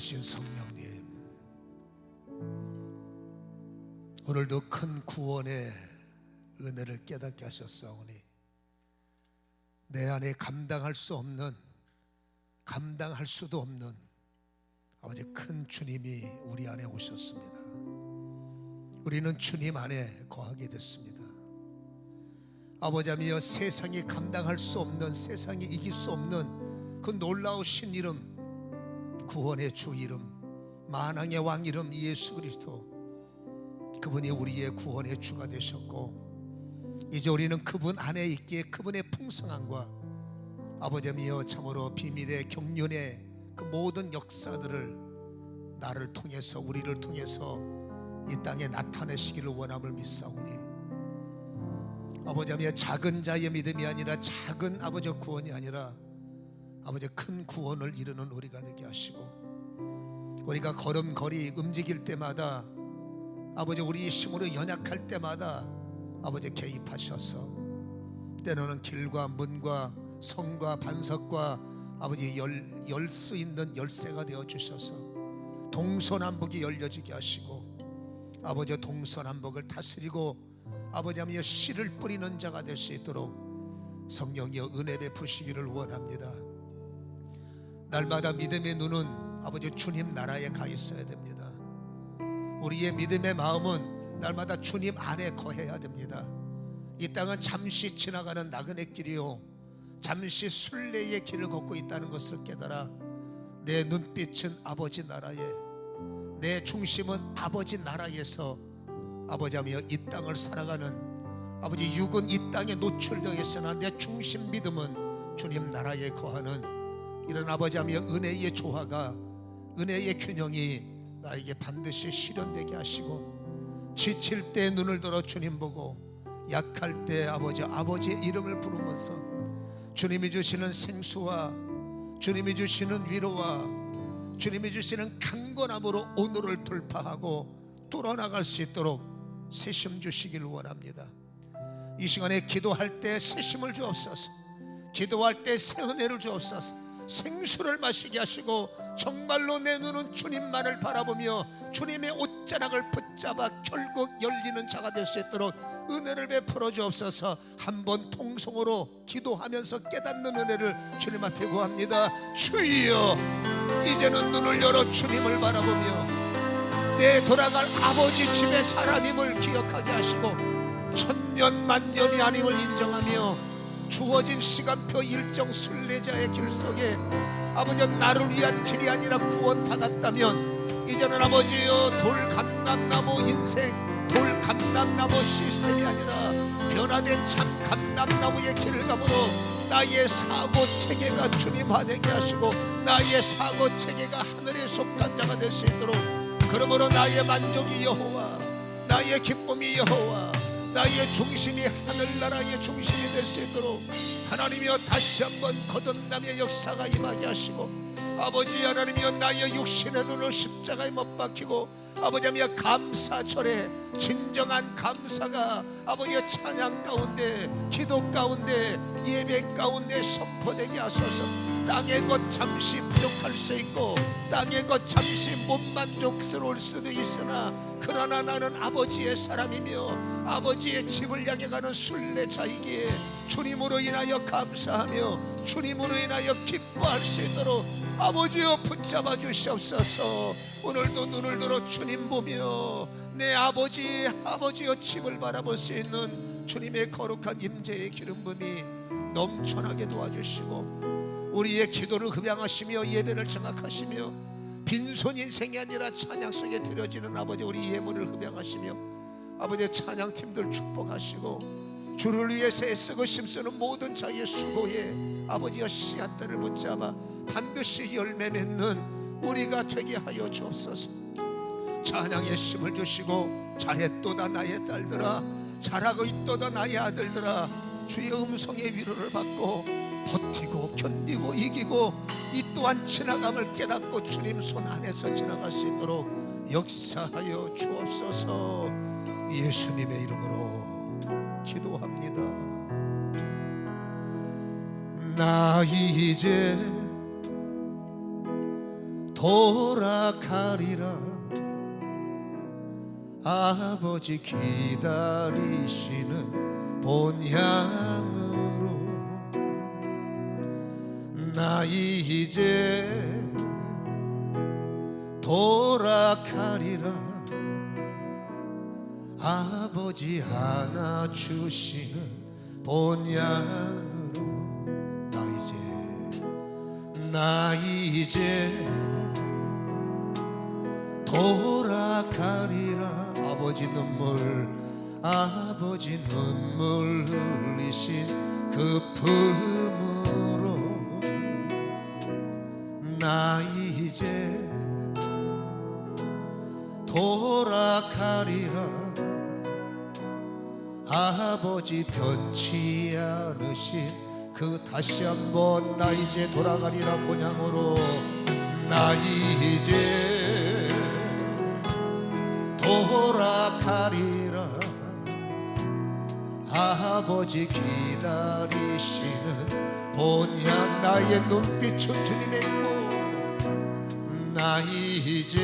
살아계신 성령님 오늘도 큰 구원의 은혜를 깨닫게 하셨사오니 내 안에 감당할 수 없는 감당할 수도 없는 아버지 큰 주님이 우리 안에 오셨습니다. 우리는 주님 안에 거하게 됐습니다. 아버지며 세상이 감당할 수 없는 세상이 이길 수 없는 그 놀라우신 이름 구원의 주 이름 만왕의 왕 이름 예수 그리스도. 그분이 우리의 구원의 주가 되셨고 이제 우리는 그분 안에 있기에 그분의 풍성함과 아버지여 참으로 비밀의 경륜의 그 모든 역사들을 나를 통해서 우리를 통해서 이 땅에 나타내시기를 원함을 믿사오니 아버지여 작은 자의 믿음이 아니라 작은 아버지 구원이 아니라 아버지 큰 구원을 이루는 우리가 되게 하시고 우리가 걸음걸이 움직일 때마다 아버지 우리 힘으로 연약할 때마다 아버지 개입하셔서 때로는 길과 문과 성과 반석과 아버지 열 열수 있는 열쇠가 되어 주셔서 동서남북이 열려지게 하시고 아버지 동서남북을 다스리고 아버지 하며 씨를 뿌리는 자가 될 수 있도록 성령이여 은혜 베푸시기를 원합니다. 날마다 믿음의 눈은 아버지 주님 나라에 가 있어야 됩니다. 우리의 믿음의 마음은 날마다 주님 안에 거해야 됩니다. 이 땅은 잠시 지나가는 나그네 길이요. 잠시 순례의 길을 걷고 있다는 것을 깨달아 내 눈빛은 아버지 나라에 내 중심은 아버지 나라에서 아버지 하며 이 땅을 살아가는 아버지 육은 이 땅에 노출되어 있으나 내 중심 믿음은 주님 나라에 거하는 이런 아버지 하며 은혜의 조화가 은혜의 균형이 나에게 반드시 실현되게 하시고 지칠 때 눈을 들어 주님 보고 약할 때 아버지 아버지의 이름을 부르면서 주님이 주시는 생수와 주님이 주시는 위로와 주님이 주시는 강건함으로 오늘을 돌파하고 뚫어나갈 수 있도록 새심 주시길 원합니다. 이 시간에 기도할 때 새심을 주옵소서. 기도할 때 새 은혜를 주옵소서. 생수를 마시게 하시고 정말로 내 눈은 주님만을 바라보며 주님의 옷자락을 붙잡아 결국 열리는 자가 될 수 있도록 은혜를 베풀어 주옵소서. 한 번 통성으로 기도하면서 깨닫는 은혜를 주님 앞에 구합니다. 주여 이제는 눈을 열어 주님을 바라보며 내 돌아갈 아버지 집의 사람임을 기억하게 하시고 천년 만년이 아님을 인정하며 주어진 시간표 일정 순례자의 길 속에 아버지 나를 위한 길이 아니라 구원 받았다면 이제는 아버지여 돌 감람나무 인생 돌 감람나무 시스템이 아니라 변화된 참 감람나무의 길을 가므로 나의 사고 체계가 주님화되게 하시고 나의 사고 체계가 하늘에 속한 자가 될 수 있도록 그러므로 나의 만족이 여호와 나의 기쁨이 여호와 나의 중심이 하늘나라의 중심이 될 수 있도록 하나님이여 다시 한번 거듭남의 역사가 임하게 하시고 아버지 하나님이여 나의 육신의 눈을 십자가에 못 박히고 아버지며 감사절에 진정한 감사가 아버지의 찬양 가운데 기도 가운데 예배 가운데 선포되게 하소서. 땅의 것 잠시 부족할 수 있고 땅의 것 잠시 못 만족스러울 수도 있으나 그러나 나는 아버지의 사람이며 아버지의 집을 향해 가는 순례자이기에 주님으로 인하여 감사하며 주님으로 인하여 기뻐할 수 있도록 아버지여 붙잡아 주시옵소서. 오늘도 눈을 들어 주님 보며 내 아버지 아버지여 집을 바라볼 수 있는 주님의 거룩한 임재의 기름 부음이 넘쳐나게 도와주시고 우리의 기도를 흡양하시며 예배를 정확하시며 빈손 인생이 아니라 찬양 속에 드려지는 아버지 우리 예물을 흡양하시며 아버지의 찬양팀들 축복하시고 주를 위해서 애쓰고 힘쓰는 모든 자의 수고에 아버지의 씨앗들을 붙잡아 반드시 열매 맺는 우리가 되게 하여 주옵소서. 찬양의 힘을 주시고 잘했도다 나의 딸들아 잘하고 있도다 나의 아들들아 주의 음성의 위로를 받고 버티고 견디고 이기고 이 또한 지나감을 깨닫고 주님 손 안에서 지나갈 수 있도록 역사하여 주옵소서 예수님의 이름으로 기도합니다. 나 이제 돌아가리라. 아버지 기다리시는 본향으로. 나 이제 돌아가리라 아버지 안아주시는 본향으로 나 이제 나 이제 돌아가리라. 아버지 눈물 아버지 눈물 흘리신 그 품으로 나 이제 돌아가리라 아버지 변치 않으신 그 다시 한번 나 이제 돌아가리라 본향으로. 나 이제 돌아가리라. 아버지 기다리시는 본향 나의 눈빛은 주님의 있고. 나 이제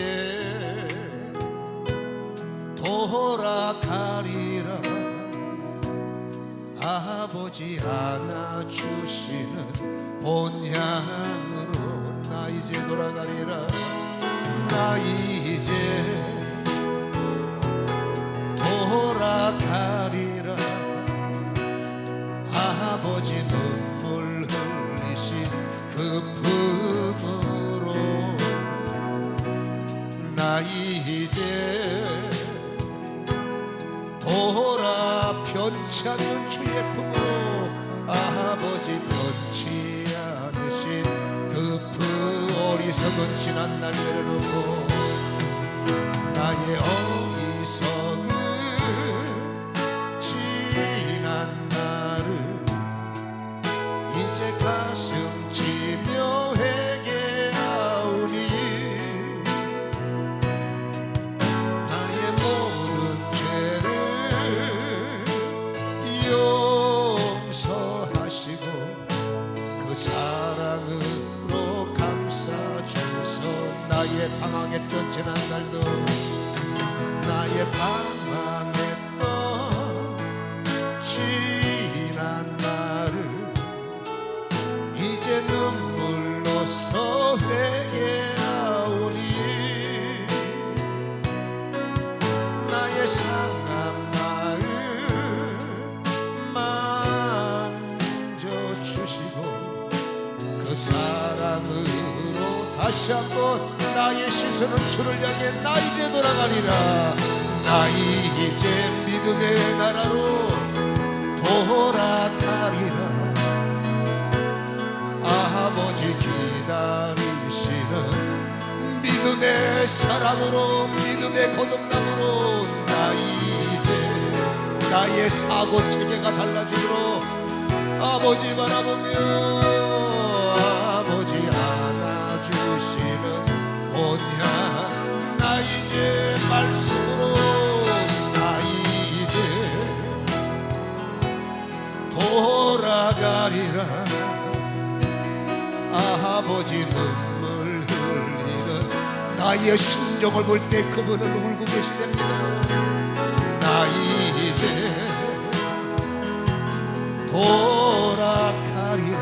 돌아가 아버지 안아주시는 본향으로 나 이제 돌아가리라. 나 이제 돌아가리라. 아버지 눈 나의 사랑으로 믿음의 거듭남으로 나 이제 나의 사고 체계가 달라지도록 아버지 바라보며 아버지 안아주시는 본향 나 이제 말씀으로 나 이제 돌아가리라. 아버지 눈물 흘리는 나의 심정을 볼 때 그분은 울고 계시답니다. 나 이제 돌아가리라.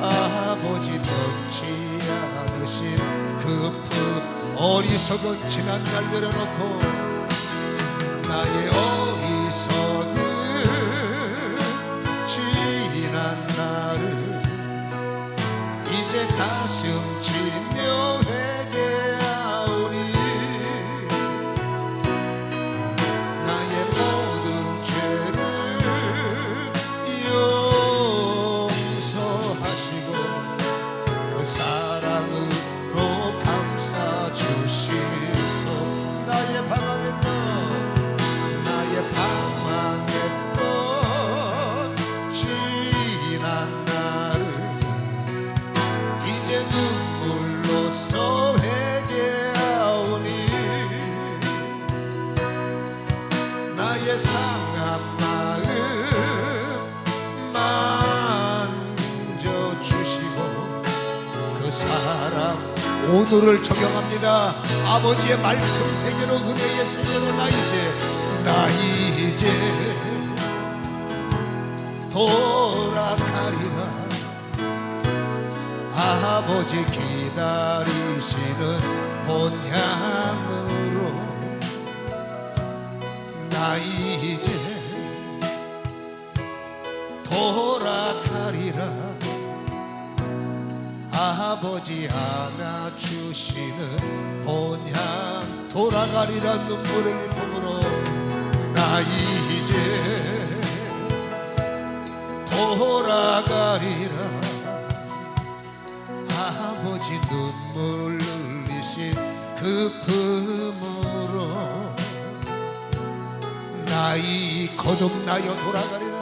아버지 덮지 않으신 그품 어리석은 지난 날 내려놓고 오늘을 적용합니다. 아버지의 말씀 세계로 은혜의 세계로 나 이제 나 이제 돌아가리라. 아버지 기다리시는 본향으로 나 이제 돌아가리라 아버지 안아주시는 본향 돌아가리라 눈물을 일품으로 나 이제 돌아가리라. 아버지 눈물 흘리신 그 품으로 나이 거듭나여 돌아가리라.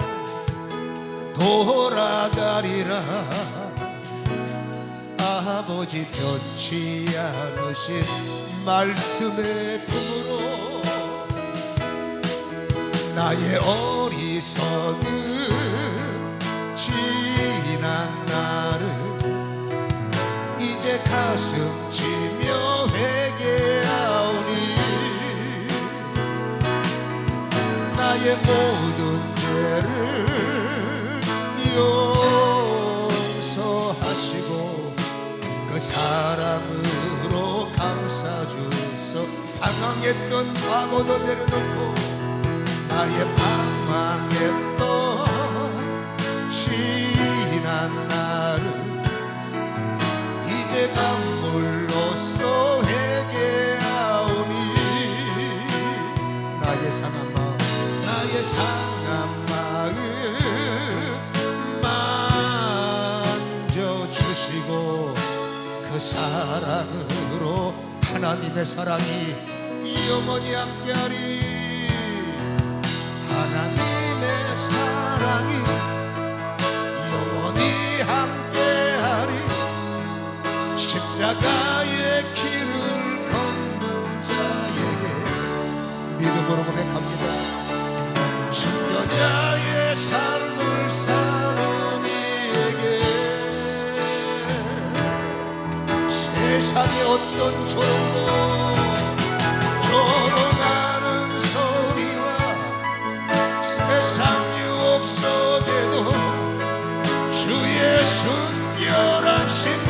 돌아가리라 아버지 변치 않으신 말씀의 품으로 나의 어리석은 지난 나를 이제 가슴 치며 회개하오니 나의 모든 방황했던 과거도 내려놓고 나의 방황했던 지난 나를 이제 강물로써 회개하오니 나의 상한 마음 나의 상한 마음 만져주시고 그 사랑으로 하나님의 사랑이 영원히 함께하리. 하나님의 사랑이 영원히 함께하리. 십자가의 길을 걷는 자에게 믿음으로 고백합니다. 순교자의 삶을 사는 이에게 세상의 어떤 조롱도 주의 순결한 신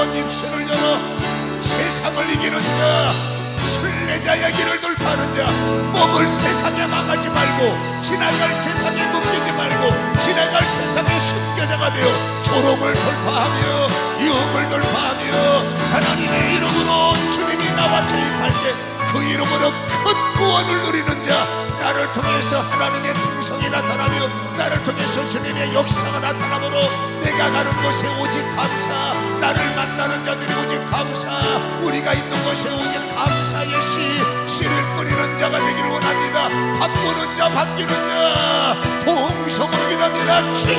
한번 입술을 열어 세상을 이기는 자. 순례자의 길을 돌파하는 자. 몸을 세상에 망하지 말고 지나갈 세상에 묶이지 말고 지나갈 세상의 순교자가 되어 조롱을 돌파하며 유혹을 돌파하며 하나님의 이름으로 주님이 나와 개입할 때 그 이름으로 큰 구원을 누리는 자. 나를 통해서 하나님 나타나며 나를 통해서 주님의 역사가 나타나므로 내가 가는 곳에 오직 감사 나를 만나는 자들이 오직 감사 우리가 있는 곳에 오직 감사의 씨 씨를 뿌리는 자가 되기를 원합니다. 바꾸는 자 바뀌는 자 동성으로 기도합니다. 주야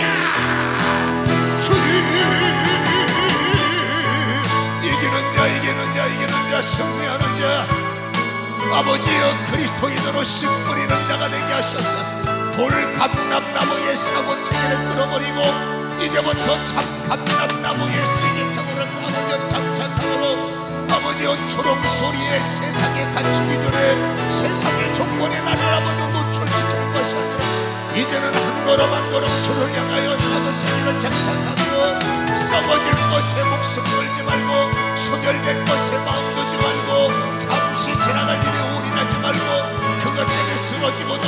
주님 이기는 자 이기는 자 이기는 자 승리하는 아버지여 그리스도인으로 씨 뿌리는 자가 되게 하셨소서 돌 감람나무의 사고체를 끌어버리고 이제부터 참 감람나무의 세계창으로 아버지여 장창함으로 아버지여 초롱소리에 세상에 갇히기 전에 세상의 종권에 나를 아버지 노출시킬 것이 아니라. 이제는 한 걸음 한 걸음 주를 향하여 사도체계를 장착하며 썩어질 것에 목숨 걸지 말고 소멸될 것에 마음 두지 말고 잠시 지나갈 일에 올인하지 말고 그것 때문에 쓰러지고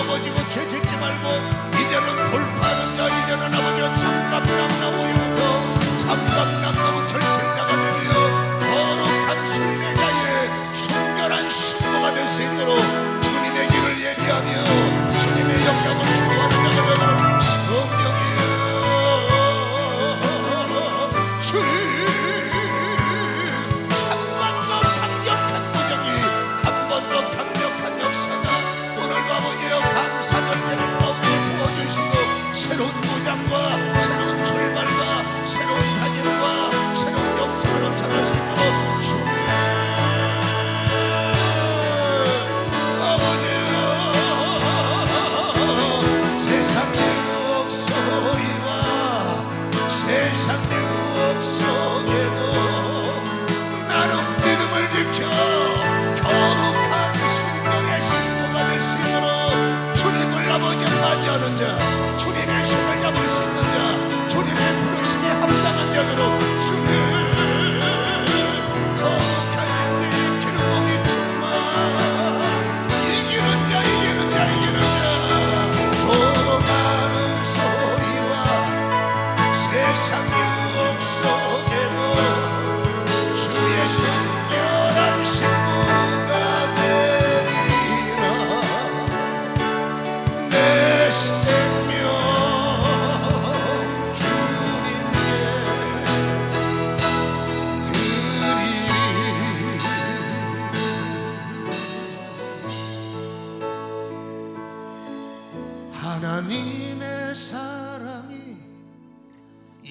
하나님의 사랑이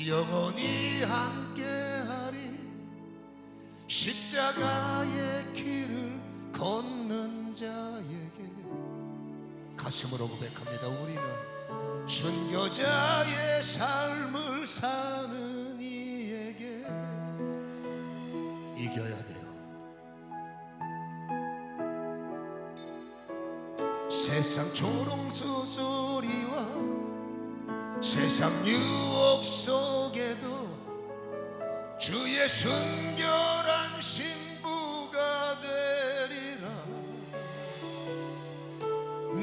영원히 함께하리. 십자가의 길을 걷는 자에게 가슴으로 고백합니다. 우리는 순교자의 삶을 사는 세상 유혹 속에도 주의 순결한 신부가 되리라.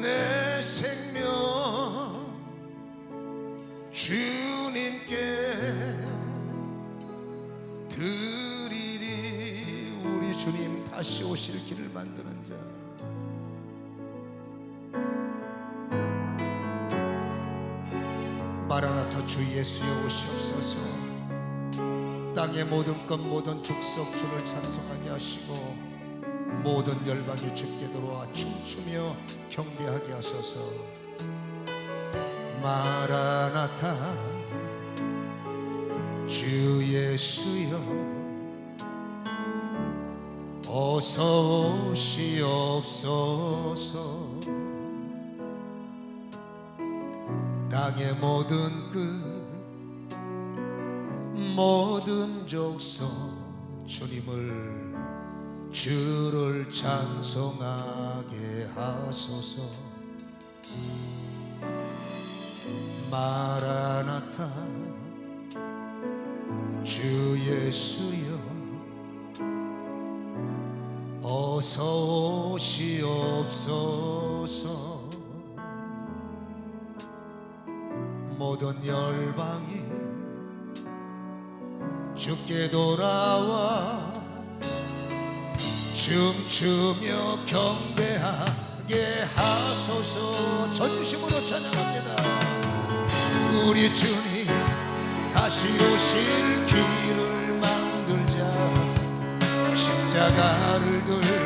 내 생명 주님께 드리리. 우리 주님 다시 오실 길을 만드는 자 마라나타 주 예수여 오시옵소서. 땅의 모든 것 모든 축석 주를 찬송하게 하시고 모든 열방이 주께 들어와 춤추며 경배하게 하소서. 마라나타 주 예수여 어서 오시옵소서 땅의 모든 끝 모든 족속 주님을 주를 찬송하게 하소서. 마라나타 주 예수여 어서 오시옵소서 모든 열방이 주께 돌아와 춤추며 경배하게 하소서. 전심으로 찬양합니다. 우리 주님 다시 오실 길을 만들자. 십자가를 들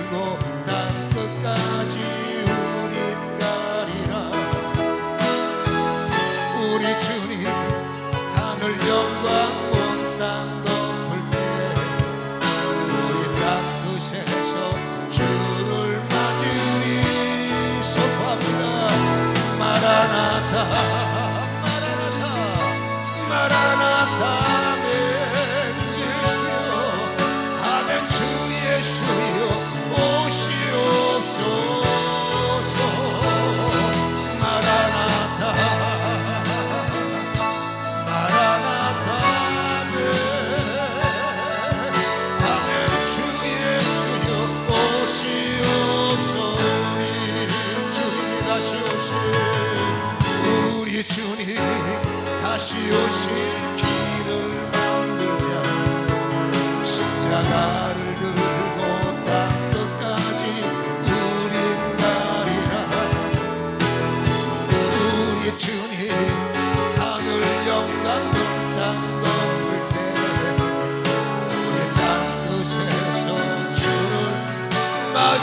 그 주를 맞으리 소파입니다.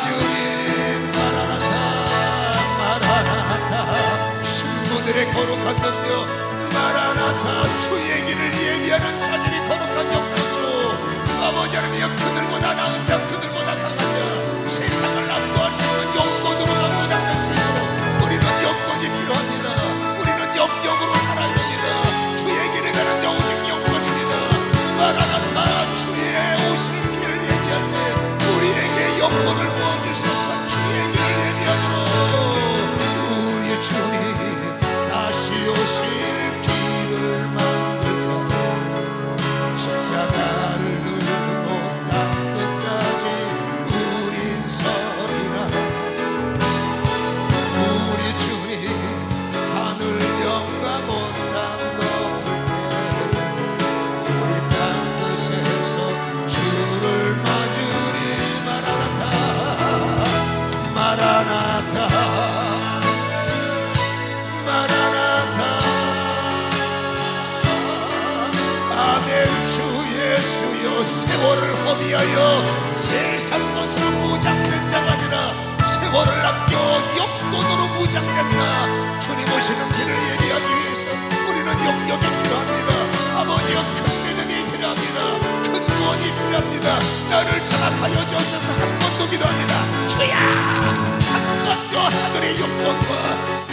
맞으리 마라나타 마라나타 신부들의 거룩한 능력 마라나타 주의 길을 예비하는 자들이 거룩한 영광으로 아버지 하나님여 그들보다 나은 자 세월을 허비하여 세상 것으로 무장된 자가 아니라 세월을 아껴 영돈으로 무장됐다. 주님 오시는 길을 얘기하기 위해서 우리는 영역이 필요합니다. 아버지여 큰 믿음이 필요합니다. 큰 구원이 필요합니다. 나를 장악하여 주셔서 한 번도 기도합니다. 주야 한 번도 하늘의 영광과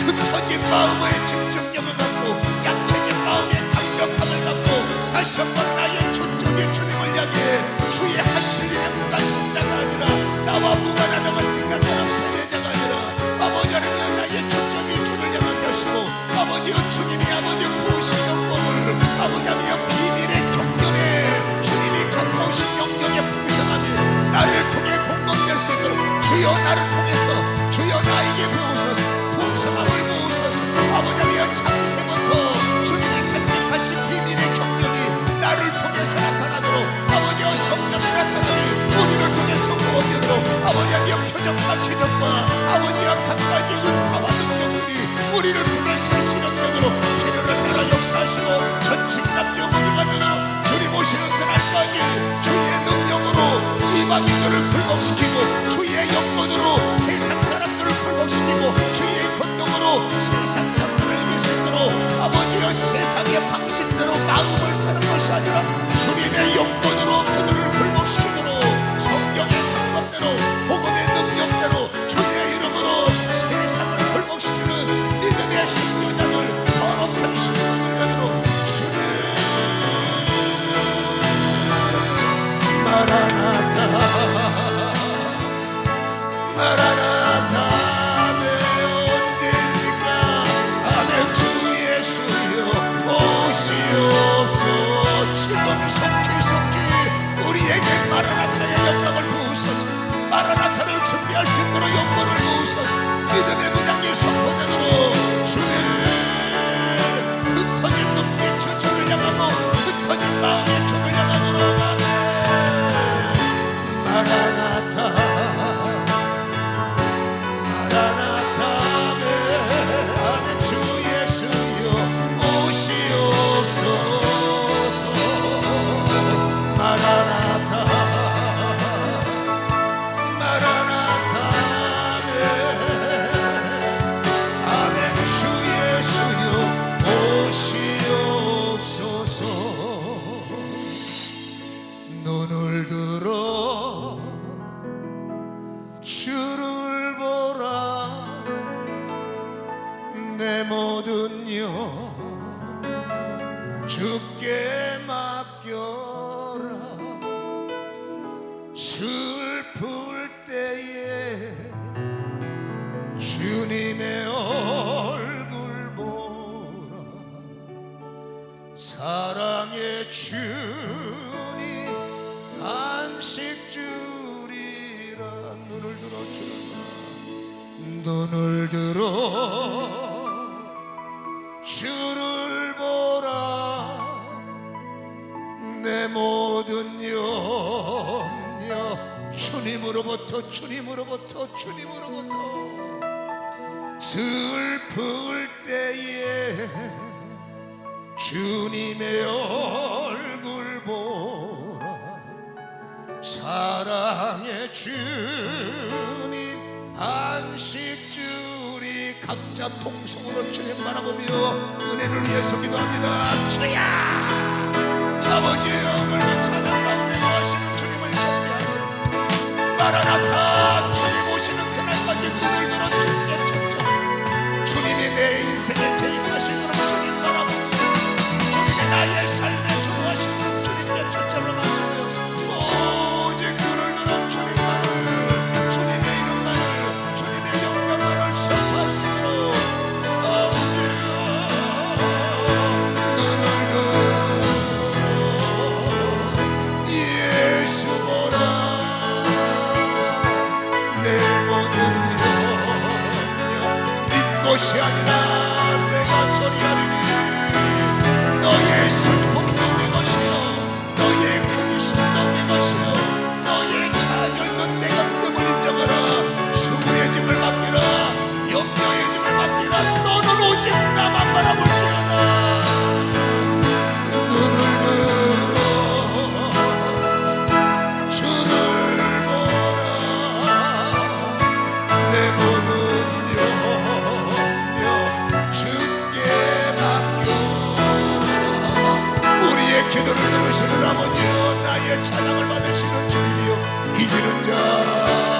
흩어진 마음의 집중력을 갖고 약해진 마음의 강력함을 갖고 다시 한번 나의 초점이 주님 을 향해 주의 하실 일에 무관 심 자가 아니라 나와 무관하다고 생각하는 패배자가 아니라 아버지 하나님 나의 초점이 주를 향하게 하시고 아버지여 주님이 아버지 부으신 영광을 아버지 하나 표정과 기적과 아버지와 각 가지 은사와 능력들이 우리를 통해서 실현되도록 필요를 따라 역사하시고 전직 남자 무리가 되도록 주님 오시는 그날까지 주의 능력으로 이방인들을 굴복시키고 주의 영권으로 세상 사람들을 굴복시키고 주의 권능으로 세상 사람들을 이길 수 있도록 아버지여 세상의 방식대로 마음을 사는 것이 아니라 주님의 영권으로 그들을 눈을 들어 주를 보라. 내 모든 영 주님으로부터 주님으로부터 주님으로부터 슬플 때에 주님의 얼굴 보라. 사랑의 주 자 통성으로 주님 바라보며 은혜를 위해서 기도합니다. 주야! 아버지 오늘도 찬양 가운데 하시는 주님을 경배하며 마라나타 기도를 들으시는 아버지여 나의 찬양을 받으시는 주님이여 이기는 자